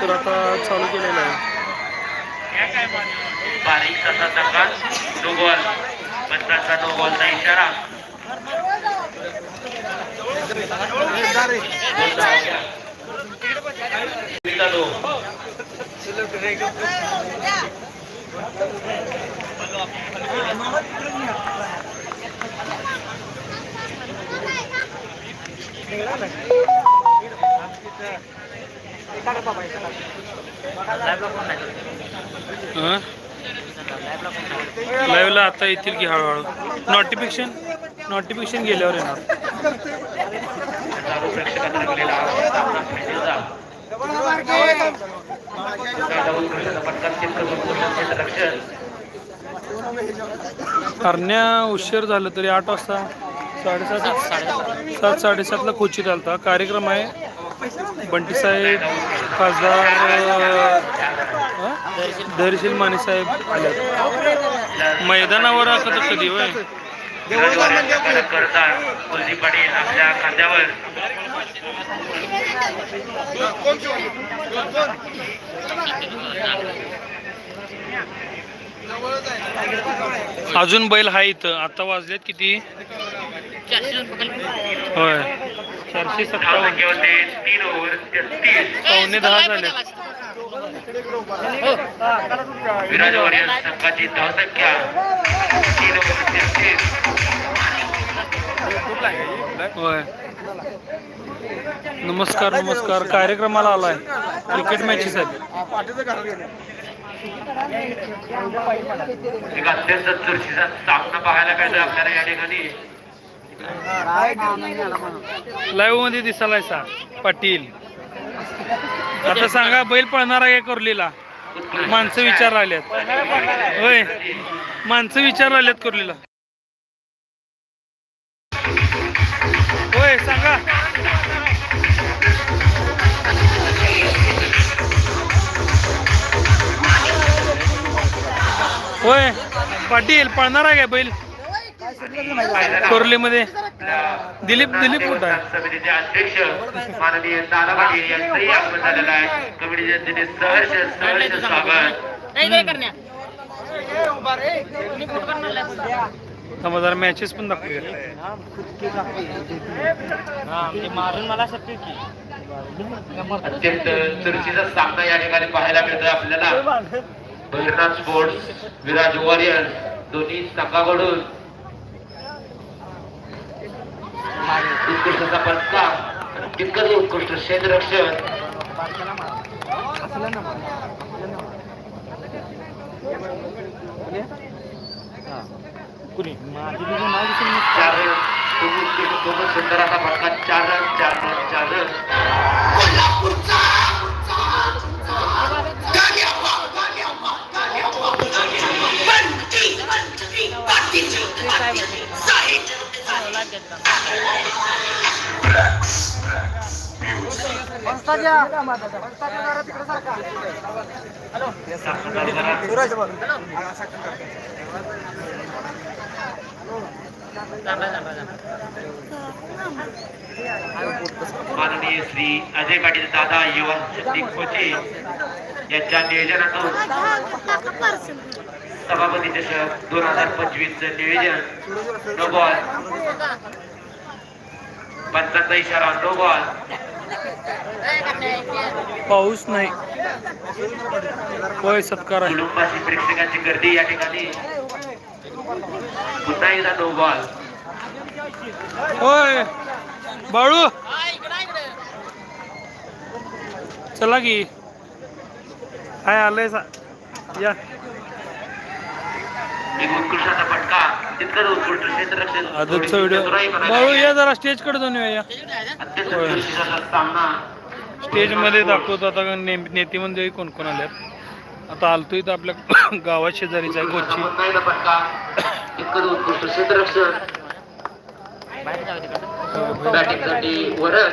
तर आता चालू केलेला आहे. बारीक असा दंगा नो बॉल पंचांचा नो बॉलचा इशारा लाईव्हला आता येतील की हळूहळू. नोटिफिकेशन नोटिफिकेशन गेल्यावर येणार. करण्या उशीर झालं तरी आठ वाजता साडेसात सात साडेसातला कोचित आलता. कार्यक्रम आहे. बंटी साहेब खासदार धैर्यशील माने साहेब आले. मैदानावर तर कधी होय? आपल्या खांद्यावर अजून बैल आहे इथं. आता वाजलेत किती? होय. चारशे सत्तावन्न. होते तीन ओव्हर तेहतीस पावणे दहा झाले विराज वॉरियर संघाची धाव संख्या. तीन ओव्हर तेहतीस होय. नमस्कार नमस्कार. कार्यक्रमाला आलाय. क्रिकेट मॅचेस आहेत. एक अत्यंत चुरशीचा सामना पाहायला मिळतोय आपल्याला या ठिकाणी. लाईव्हमध्ये दिसालाय सा पाटील. आता सांगा बैल पळणार आहे कुर्लीला? माणसं विचार राहिलेत होय माणसं विचार राहिलेत कुर्लीला. होय सांगा. होय पाटील पळणार आहे काय बैल? कोरलीमध्ये. दिलीप दिलीप कुठं आहे? समितीचे अध्यक्ष माननीय दादा पाटील यांचंही आगमन झालेलं आहे. कमिटीच्या वतीने सहर्ष सहर्ष स्वागत. जरा मॅचेस पण दाखवूया. अत्यंत चुरशीचा सामना या ठिकाणी पाहायला मिळतोय आपल्याला. भैरनाथ स्पोर्ट्स विराज वॉरियर दोन्ही संघाकडून उत्कृष्ट पटका तितकंच उत्कृष्ट. क्षेत्ररक्षण चार रन. खूप उत्कृष्ट. खूपच सुंदर असा फटका. चार रन चार रन चार रन. माननीय श्री अजय पाटील दादा युवा शक्ती कोचे यांच्या नियोजनातून सभापती चषक दोन हजार पंचवीस च नियोजन पंचाचा इशारा नो बॉल पाऊस नाही. होय सत्कार आहे. कुटुंबाशी प्रेक्षकांची गर्दी या ठिकाणी. पुन्हा एकदा नो बॉल होय. बाळू. चला की. हाय आलंय सा या. एक उत्कृष्टाचा फटका. आजचा व्हिडिओ बाळू या जरा स्टेजकडे जाऊन येऊया. अत्यंत होय. चुरशीचा सामना स्टेजमध्ये दाखवतो आता नेते मंडळी कोण कोण आल्यात. आता आलतोय तर आपल्या गावात शेजारीचा आहे बॅटिंगसाठी वरद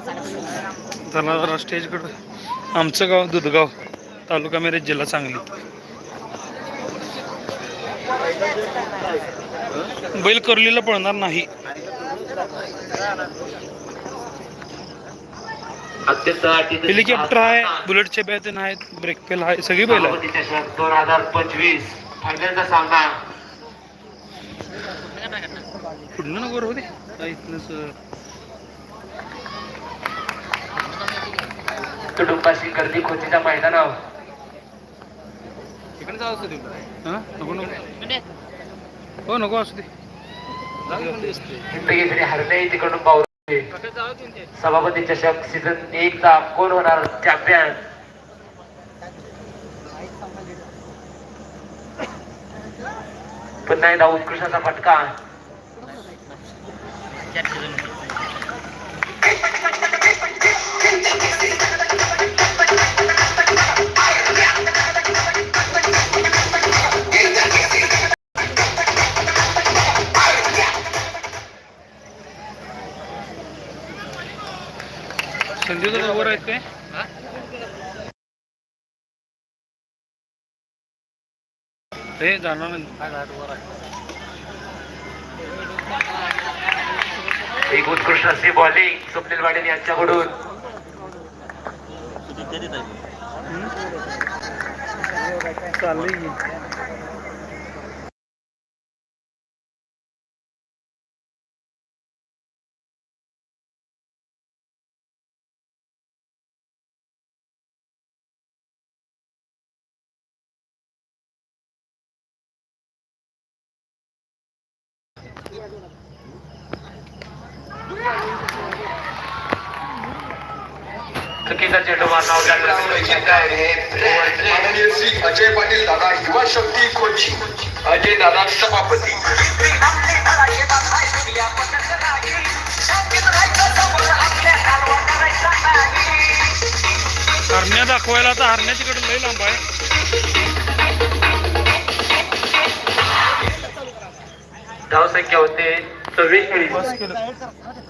चला जरा स्टेजकडं आमचं गाव दुधगाव तालुका मिरज जिल्हा सांगली. बैल करलीला पळणार नाही. हेलिकॉप्टर आहे बुलेटचे बॅत आहेत ब्रेक फेल आहे सगळी बैल आहे दोन हजार पंचवीस फायनलचा सामना पुढलं नको होते इथनंच कुटुंबाशी गर्दी खोचीच्या मैदानावर. हा? नको नको. हो नको असू दे. हिंदकेसरी हरणे तिकडून सभापती चषक सीझन एक चा कोण होणार? चॅम्पियन पुन्हा एकदा उत्कृष्टाचा फटका. काय हे जाणार नाही एक उत्कृष्ट अशी बॉलिंग स्वप्नील पाटील यांच्याकडून. चाललंय चुकीचा चेंडू मारला माननीय श्री अजय पाटील दादा युवा शक्ती कोची अजय दादा सभापती. हरण्या दाखवायला आता हरण्याच्याकडे लई लांब आहे. धावसंख्या होते सव्वीस बस